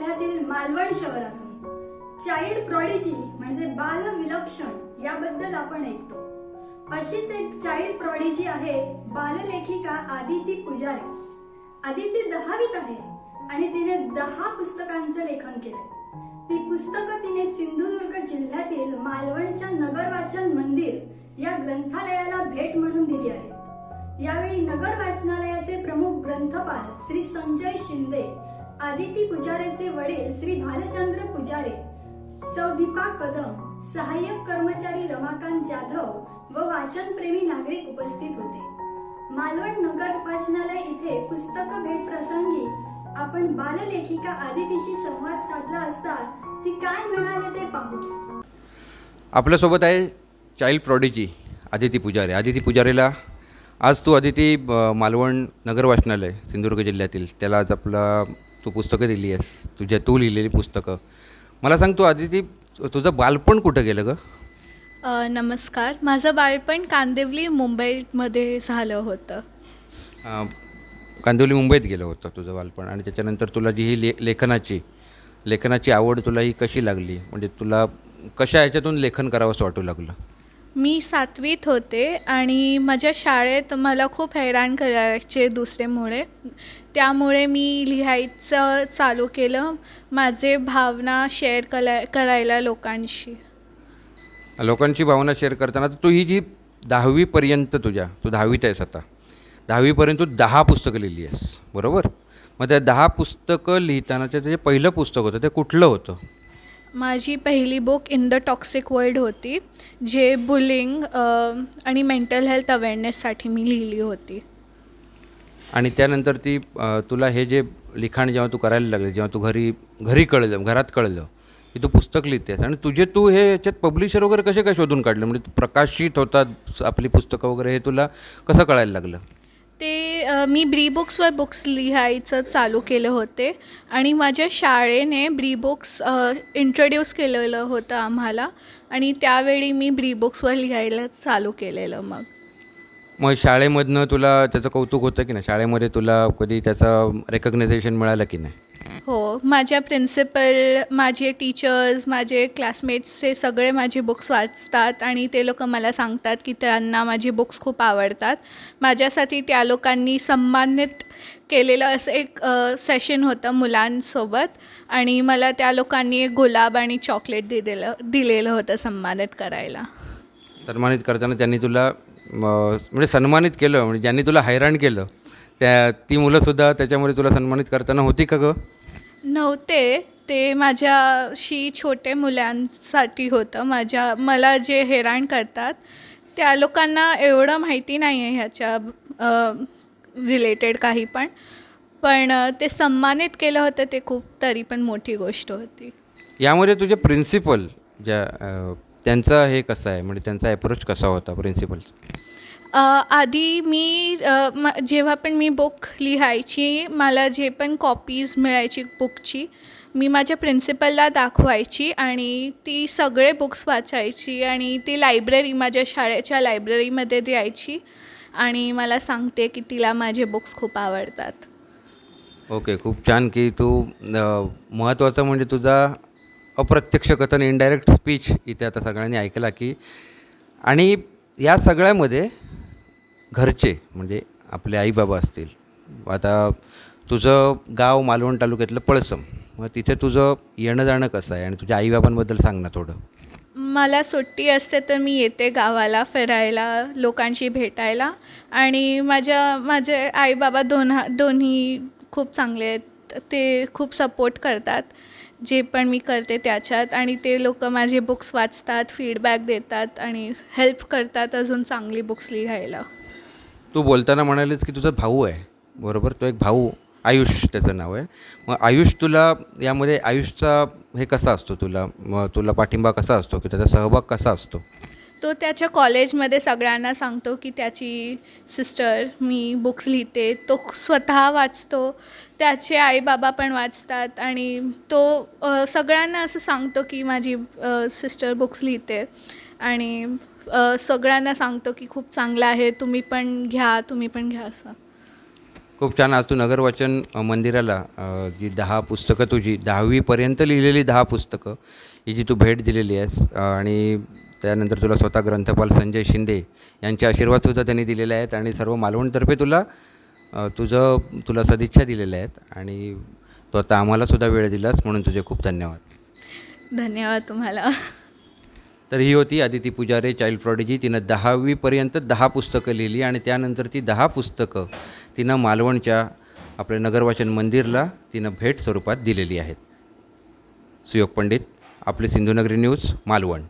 जिल्ह्यातील मालवण शहरातून. Child prodigy म्हणजे बाल विलक्षण याबद्दल आपण ऐकतो. अशीच एक चाइल्ड प्रॉडिजी आहे बाललेखिका आदिती पुजारी. आदिती दहावीत आहे आणि तिने दहा पुस्तकांचं लेखन केलंय. ती पुस्तकं तिने सिंधुदुर्ग जिल्ह्यातील मालवणच्या नगर वाचन मंदिर या ग्रंथालयाला भेट म्हणून दिली आहे. यावेळी नगर वाचनालयाचे प्रमुख ग्रंथपाल श्री संजय शिंदे आदिती पुजारेचे वडील श्री भालचंद्र पुजारे सौ दीपा कदम सहाय्यक कर्मचारी रमाकांत जाधव व वाचनप्रेमी नागरिक उपस्थित होते. मालवण नगर वाचनालय इथे पुस्तक भेट प्रसंगी आपण बाललेखिका आदितीशी संवाद साधला असता ती काय म्हणाले ते पाहू. आपल्यासोबत आहे चाइल्ड प्रॉडीजी आदिती पुजारे. आदिती पुजारेला आज तू आदिती मालवण नगर वाचनालय सिंधुदुर्ग जिल्ह्यातील त्याला आज आपला तू पुस्तकं दिली आहेस. तुझ्या तू लिहिलेली पुस्तकं. मला सांग तू आदिती तुझं बालपण कुठं गेलं गं? नमस्कार. माझं बालपण कांदिवली मुंबईमध्ये झालं होतं. कांदिवली मुंबईत गेलं होतं तुझं बालपण आणि त्याच्यानंतर तुला जी ही ले लेखनाची लेखनाची आवड तुला ही कशी लागली? म्हणजे तुला कशा ह्याच्यातून लेखन करावंसं वाटू लागलं? मी सातवीत होते आणि माझ्या शाळेत मला खूप हैराण करायचे दुसरे मुळे त्यामुळे मी लिहायचं चालू केलं. माझे भावना शेअर कला करायला लोकांशी. लोकांची भावना शेअर करताना तर तू ही जी दहावीपर्यंत तुझ्या तू दहावीत आहेस आता. दहावीपर्यंत तू दहा पुस्तकं लिहिली आहेस बरोबर? मग त्या दहा पुस्तकं लिहितानाचं ते जे पहिलं पुस्तक होतं ते कुठलं होतं? माझी पहिली book in the toxic world होती जे बुलिंग आणि मेंटल हेल्थ अवेअरनेससाठी मी लिहिली होती. आणि त्यानंतर ती तुला हे जे लिखाण जेव्हा तू करायला लागले जेव्हा तू घरी घरी कळलं घरात कळलं की तू पुस्तक लिहितेस आणि तुझे तू हे याच्यात पब्लिशर वगैरे कसे काय शोधून काढले? म्हणजे तू प्रकाशित होतात आपली पुस्तकं वगैरे हे तुला कसं कळायला लागलं? ते मी ब्री बुक्सवर बुक्स लिहायचं चालू केलं होते आणि माझ्या शाळेने ब्री बुक्स इंट्रोड्यूस केलेलं होतं आम्हाला आणि त्यावेळी मी ब्री बुक्सवर लिहायला चालू केलेलं मग. मग शाळेमधनं तुला त्याचं कौतुक होतं की नाही? शाळेमध्ये तुला कधी त्याचं रेकग्नायझेशन मिळालं की नाही? हो माझ्या प्रिन्सिपल माझे टीचर्स माझे क्लासमेट्स हे सगळे माझे बुक्स वाचतात आणि ते लोक मला सांगतात की त्यांना माझी बुक्स खूप आवडतात. माझ्यासाठी त्या लोकांनी सन्मानित केलेलं असं एक सेशन होतं मुलांसोबत आणि मला त्या लोकांनी एक गुलाब आणि चॉकलेट दिलेलं दिलेलं होतं सन्मानित करायला. सन्मानित करताना त्यांनी तुला म्हणजे सन्मानित केलं म्हणजे ज्यांनी तुला हैराण केलं त्या ती मुलंसुद्धा त्याच्यामध्ये तुला सन्मानित करताना होती का गं? नव्हते. ते माझ्याशी छोटे मुलांसाठी होतं. माझ्या मला जे हैराण करतात त्या लोकांना एवढं माहिती नाही आहे ह्याच्या रिलेटेड काही पण. पण ते सन्मानित केलं होतं ते खूप तरी पण मोठी गोष्ट होती. यामध्ये तुझे प्रिन्सिपल ज्या त्यांचा हे कसं आहे? म्हणजे त्यांचा अप्रोच कसा होता प्रिन्सिपल आधी मी म जेव्हा पण मी बुक लिहायची मला जे पण कॉपीज मिळायची बुकची मी माझ्या प्रिन्सिपलला दाखवायची आणि ती सगळे बुक्स वाचायची आणि ती लायब्ररी माझ्या शाळेच्या लायब्ररीमध्ये द्यायची आणि मला सांगते की तिला माझे बुक्स खूप आवडतात. ओके खूप छान की तू महत्त्वाचं म्हणजे तुझा अप्रत्यक्ष कथन इनडायरेक्ट स्पीच इथे आता सगळ्यांनी ऐकला की आणि या सगळ्यामध्ये घरचे म्हणजे आपले आईबाबा असतील आता तुझं गाव मालवण तालुक्यातलं पळसम मग तिथे तुझं येणं जाणं कसं आहे? आणि तुझ्या आईबाबांबद्दल सांग ना थोडं. मला सुट्टी असते तर मी येते गावाला फिरायला लोकांशी भेटायला. आणि माझ्या माझे आईबाबा दोन दोन्ही खूप चांगले आहेत. ते खूप सपोर्ट करतात. जे पण मी करते त्याच्यात आणि ते लोक माझे बुक्स वाचतात फीडबॅक देतात आणि हेल्प करतात अजून चांगली बुक्स लिहायला. तू बोलताना म्हणालीस की तुझा भाऊ आहे. बरोबर? तो एक भाऊ आयुष त्याचं नाव आहे. मग आयुष तुला यामध्ये आयुषचा हे कसा असतो तुला? मग तुला पाठिंबा कसा असतो? की त्याचा सहभाग कसा असतो? तो त्याच्या कॉलेजमध्ये सगळ्यांना सांगतो की त्याची सिस्टर मी बुक्स लिहिते तो स्वतः वाचतो त्याचे आईबाबा पण वाचतात आणि तो सगळ्यांना असं सांगतो की माझी सिस्टर बुक्स लिहिते आणि सगळ्यांना सांगतो की खूप चांगलं आहे तुम्ही पण घ्या तुम्ही पण घ्या असं. खूप छान. आज तू नगरवाचन मंदिराला जी दहा पुस्तकं तुझी दहावीपर्यंत लिहिलेली दहा पुस्तकं ही जी तू भेट दिलेली आहेस आणि त्यानंतर तुला स्वतः ग्रंथपाल संजय शिंदे यांचे आशीर्वादसुद्धा त्यांनी दिलेले आहेत आणि सर्व मालवणतर्फे तुला तुझं तुला सदिच्छा दिलेल्या आहेत आणि तू आता आम्हालासुद्धा वेळ दिलास म्हणून तुझे खूप धन्यवाद. धन्यवाद तुम्हाला. तर ही होती अदिती पुजारे चाइल्ड प्रॉडिजी. तिनं दहावीपर्यंत दहा पुस्तकं लिहिली आणि त्यानंतर ती दहा पुस्तकं तिनं मालवणच्या आपल्या नगरवाचन मंदिरला तिनं भेट स्वरूपात दिलेली आहेत. सुयोग पंडित. आपले सिंधुनगरी न्यूज मालवण.